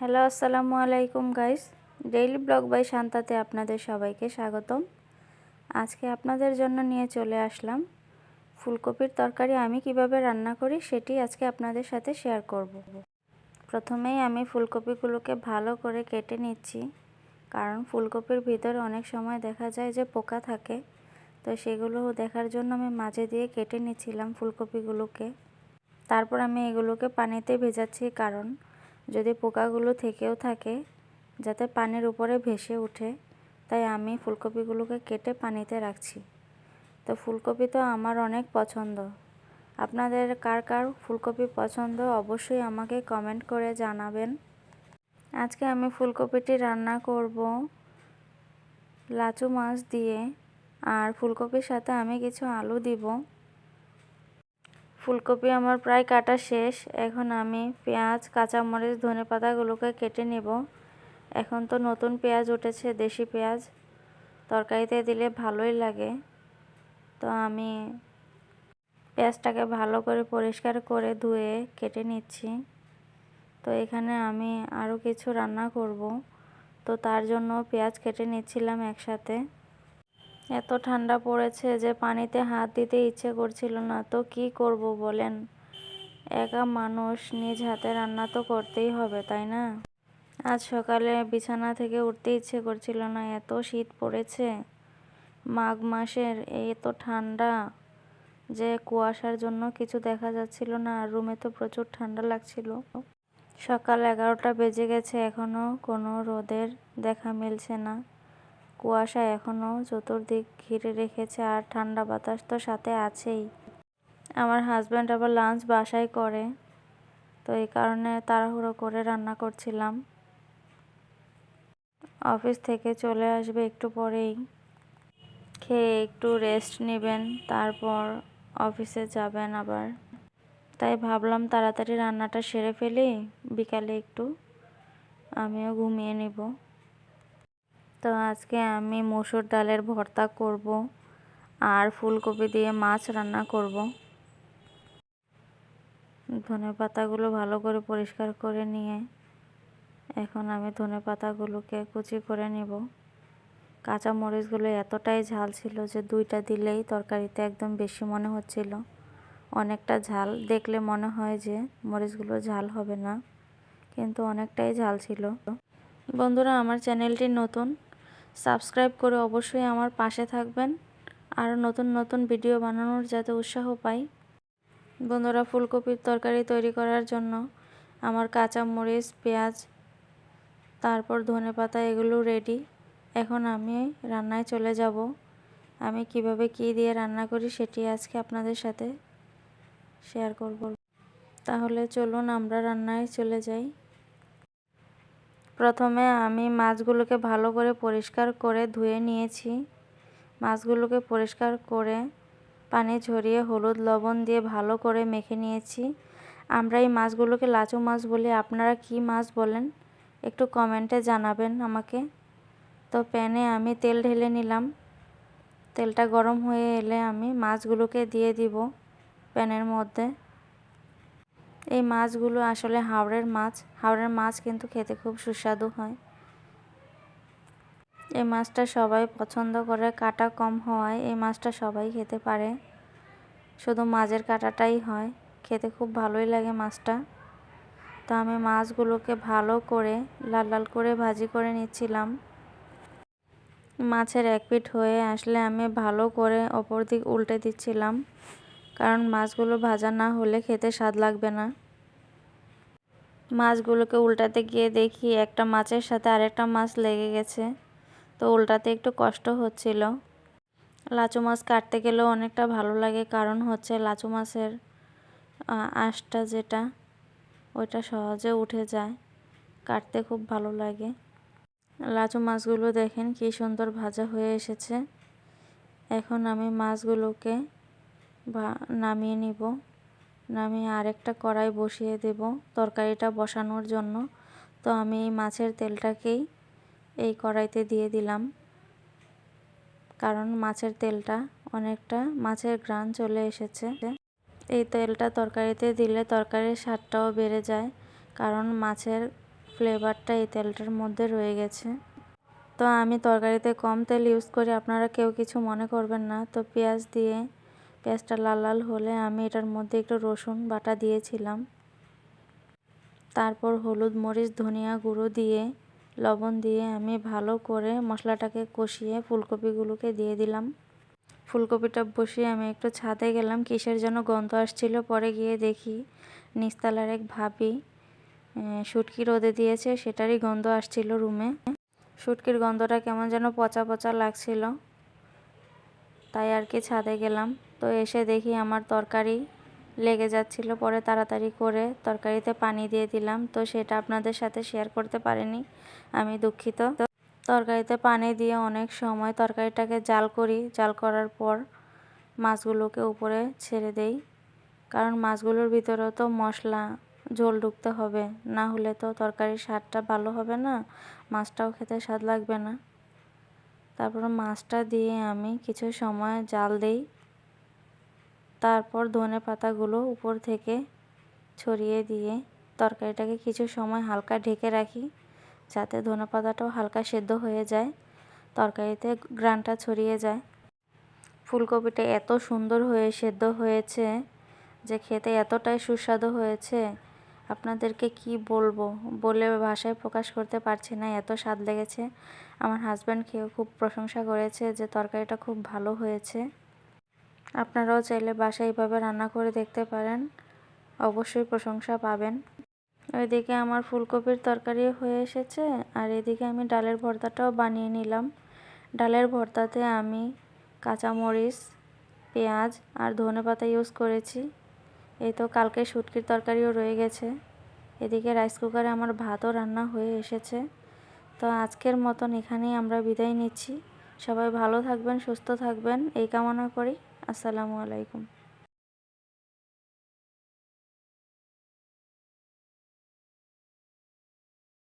Hello, আসসালামু আলাইকুম guys. Daily blog by শান্তাতে আপনাদের সবাইকে স্বাগতম। আজকে আপনাদের জন্য নিয়ে চলে আসলাম ফুলকপির তরকারি আমি কীভাবে রান্না করি সেটি আজকে আপনাদের সাথে শেয়ার করব। প্রথমেই আমি ফুলকপিগুলোকে ভালো করে কেটে নিচ্ছি, কারণ ফুলকপির ভিতরে অনেক সময় দেখা যায় যে পোকা থাকে, তো সেগুলো দেখার জন্য আমি মাঝে দিয়ে কেটে নিচ্ছিলাম ফুলকপিগুলোকে। তারপর আমি এগুলোকে পানিতে ভেজাচ্ছি, কারণ যদি পোকাগুলো থেকেও থাকে, যাতে পানির উপরে ভেসে ওঠে তাই আমি ফুলকপিগুলোকে কেটে পানিতে রাখছি। তো ফুলকপি তো আমার অনেক পছন্দ। আপনাদের কার কার ফুলকপি পছন্দ অবশ্যই আমাকে কমেন্ট করে জানাবেন। আজকে আমি ফুলকপিটি রান্না করব লাচু মাছ দিয়ে, আর ফুলকপির সাথে আমি কিছু আলু দিব। ফুলকপি আমার প্রায় কাটা শেষ। এখন আমি পেঁয়াজ, কাঁচামরিচ, ধনে পাতাগুলোকে কেটে নেব। এখন তো নতুন পেঁয়াজ উঠেছে, দেশি পেঁয়াজ। তরকারিতে দিলে ভালোই লাগে। তো আমি পেঁয়াজটাকে ভালো করে পরিষ্কার করে ধুয়ে কেটে নিচ্ছি। তো এখানে আমি আরও কিছু রান্না করব। তো তার জন্য পেঁয়াজ কেটে নিচ্ছিলাম একসাথে। এত ঠান্ডা পড়েছে যে পানিতে হাত দিতে ইচ্ছে করছিল না। তো কি করব বলেন? একা মানুষ নিজ হাতে রান্না তো করতেই হবে, তাই না? আজ সকালে বিছানা থেকে উঠতে ইচ্ছে করছিল না, এত শীত পড়েছে। মাঘ মাসের এত ঠান্ডা যে কুয়াশার জন্য কিছু দেখা যাচ্ছিল না, আর রুমে তো প্রচুর ঠান্ডা লাগছিল। সকাল এগারোটা বেজে গেছে এখনও কোনো রোদের দেখা মিলছে না। কুয়াশা এখনও চতুর্দিক ঘিরে রেখেছে আর ঠান্ডা বাতাস তো সাথে আছেই। আমার হাজব্যান্ড আবার লাঞ্চ বাসায় করে, তো এই কারণে তাড়াহুড়ো করে রান্না করছিলাম। অফিস থেকে চলে আসবে একটু পরেই। খেয়ে একটু রেস্ট নেবেন, তারপর অফিসে যাবেন আবার। তাই ভাবলাম তাড়াতাড়ি রান্নাটা সেরে ফেলি, বিকালে একটু। আমিও ঘুমিয়ে নেব। তো আজকে আমি মসুর ডালের ভর্তা করব আর ফুলকপি দিয়ে মাছ রান্না করব। ধনে পাতাগুলো ভালো করে পরিষ্কার করে নিয়ে এখন আমি ধনে পাতাগুলোকে কুচি করে নেব। কাঁচা মরিচগুলো এতটাই ঝাল ছিল যে দুইটা দিলেই তরকারিতে একদম বেশি মনে হচ্ছিল। অনেকটা ঝাল দেখলে মনে হয় যে মরিচগুলো ঝাল হবে না, কিন্তু অনেকটাই ঝাল ছিল। বন্ধুরা, আমার চ্যানেলটি নতুন সাবস্ক্রাইব করে অবশ্যই আমার পাশে থাকবেন। আর নতুন নতুন ভিডিও বানানোর যাতে উৎসাহ পাই। বন্ধুরা, ফুলকপির তরকারি তৈরি করার জন্য আমার কাঁচা মরিচ, পেঁয়াজ, তারপর ধনে পাতা, এগুলো রেডি এখন আমি রান্নায় চলে যাব। আমি কীভাবে কি দিয়ে রান্না করি সেটি আজকে আপনাদের সাথে শেয়ার করব। তাহলে চলুন আমরা রান্নায় চলে যাই। প্রথমে আমি মাছগুলোকে ভালো করে পরিষ্কার করে ধুয়ে নিয়েছি। মাছগুলোকে পরিষ্কার করে পানি ঝরিয়ে হলুদ লবণ দিয়ে ভালো করে মেখে নিয়েছি। আমরা এই মাছগুলোকে লাচু মাছ বলি। আপনারা কি মাছ বলেন? একটু কমেন্টে জানাবেন আমাকে। তো প্যানে আমি তেল ঢেলে নিলাম। তেলটা গরম হয়ে এলে আমি মাছগুলোকে দিয়ে দিব প্যানের মধ্যে। এই মাছগুলো আসলে হাওড়ের মাছ। হাওড়ের মাছ কিন্তু খেতে খুব সুস্বাদু হয়। এই মাছটা সবাই পছন্দ করে, কাটা কম হওয়ায় এই মাছটা সবাই খেতে পারে। শুধু মাছের কাটাটাই হয়, খেতে খুব ভালোই লাগে মাছটা। তো আমি মাছগুলোকে ভালো করে, লাল লাল করে ভাজি করে নিচ্ছিলাম। মাছের এক পিঠ হয়ে আসলে আমি ভালো করে অপর দিক উল্টে দিচ্ছিলাম। কারণ মাছগুলো ভাজা না হলে খেতে স্বাদ লাগবে না। মাছগুলোকে উল্টাতে গিয়ে দেখি একটা মাছের সাথে আরেকটা মাছ লেগে গেছে। তো উল্টাতে একটু কষ্ট হচ্ছিল। লাচু মাছ কাটতে গেলেও অনেকটা ভালো লাগে কারণ হচ্ছে লাচু মাছের আঁশটা যেটা, ওইটা সহজে উঠে যায়। কাটতে খুব ভালো লাগে। লাচু মাছগুলো দেখেন কি সুন্দর ভাজা হয়ে এসেছে। এখন আমি মাছগুলোকে নামিয়ে নিব। নামিয়ে আরেকটা কড়াই বসিয়ে দেব তরকারিটা বসানোর জন্য। তো আমি এই মাছের তেলটাকেই এই কড়াইতে দিয়ে দিলাম। কারণ মাছের তেলটা অনেকটা মাছের গ্রান চলে এসেছে। এই তেলটা তরকারিতে দিলে তরকারির স্বাদটাও বেড়ে যায় কারণ মাছের ফ্লেভারটা এই তেলটার মধ্যে রয়ে গেছে। তো আমি তরকারিতে কম তেল ইউজ করি। আপনারা কেউ কিছু মনে করবেন না। তো পেঁয়াজ দিয়ে পেঁয়াজটা লাল লাল হলে আমি এটার মধ্যে একটু রসুন বাটা দিয়েছিলাম। তারপর হলুদ মরিচ, ধনিয়া গুঁড়ো দিয়ে, লবণ দিয়ে আমি ভালো করে মশলাটাকে কষিয়ে ফুলকপিগুলোকে দিয়ে দিলাম। ফুলকপিটা বসিয়ে আমি একটু ছাদে গেলাম, কিসের যেন গন্ধ আসছিল। পরে গিয়ে দেখি নিস্তালার এক ভাবি শুটকি রোদে দিয়েছে, সেটারই গন্ধ আসছিল রুমে। শুটকির গন্ধটা কেমন যেন পচা পচা লাগছিল। তাই আর কি ছাদে গেলাম। তো এসে দেখি আমার তরকারি লেগে যাচ্ছিল। পরে তাড়াতাড়ি করে তরকারিতে পানি দিয়ে দিলাম। তো সেটা আপনাদের সাথে শেয়ার করতে পারিনি। আমি দুঃখিত। তরকারিতে পানি দিয়ে অনেক সময় তরকারিটাকে জাল করি। জাল করার পর মাছগুলোকে উপরে ছেড়ে দেই। কারণ মাছগুলোর ভিতরেও তো মশলা, ঝোল ঢুকতে হবে। না হলে তো তরকারির স্বাদটা ভালো হবে না। মাছটাও খেতে স্বাদ লাগবে না। তারপর মাছটা দিয়ে আমি কিছু সময় জাল দেই। তারপর ধনে পাতাগুলো উপর থেকে ছড়িয়ে দিয়ে তরকারিটাকে কিছু সময় হালকা ঢেকে রাখি, যাতে ধনে পাতাটাও হালকা সেদ্ধ হয়ে যায়, তরকারিতে গ্রানটা ছড়িয়ে যায়। ফুলকপিটা এত সুন্দর হয়ে সেদ্ধ হয়েছে যে খেতে এতটাই সুস্বাদু হয়েছে, আপনাদেরকে কি বলব? বলে ভাষায় প্রকাশ করতে পারছি না, এত স্বাদ লেগেছে। আমার হাজব্যান্ড খেয়েও খুব প্রশংসা করেছে যে তরকারিটা খুব ভালো হয়েছে। আপনারাও চাইলে বাসায় এইভাবে রান্না করে দেখতে পারেন। অবশ্যই প্রশংসা পাবেন। ওইদিকে আমার ফুলকপির তরকারি হয়ে এসেছে, আর এদিকে আমি ডালের ভর্তাটাও বানিয়ে নিলাম। ডালের ভর্তাতে আমি কাঁচামরিচ, পেঁয়াজ আর ধনে পাতা ইউজ করেছি। এই তো কালকে শুটকির তরকারিও রয়ে গেছে। এদিকে রাইস কুকারে আমার ভাতও রান্না হয়ে এসেছে। তো আজকের মতন এখানেই আমরা বিদায় নিচ্ছি। সবাই ভালো থাকবেন, সুস্থ থাকবেন, এই কামনা করি। আসসালামু আলাইকুম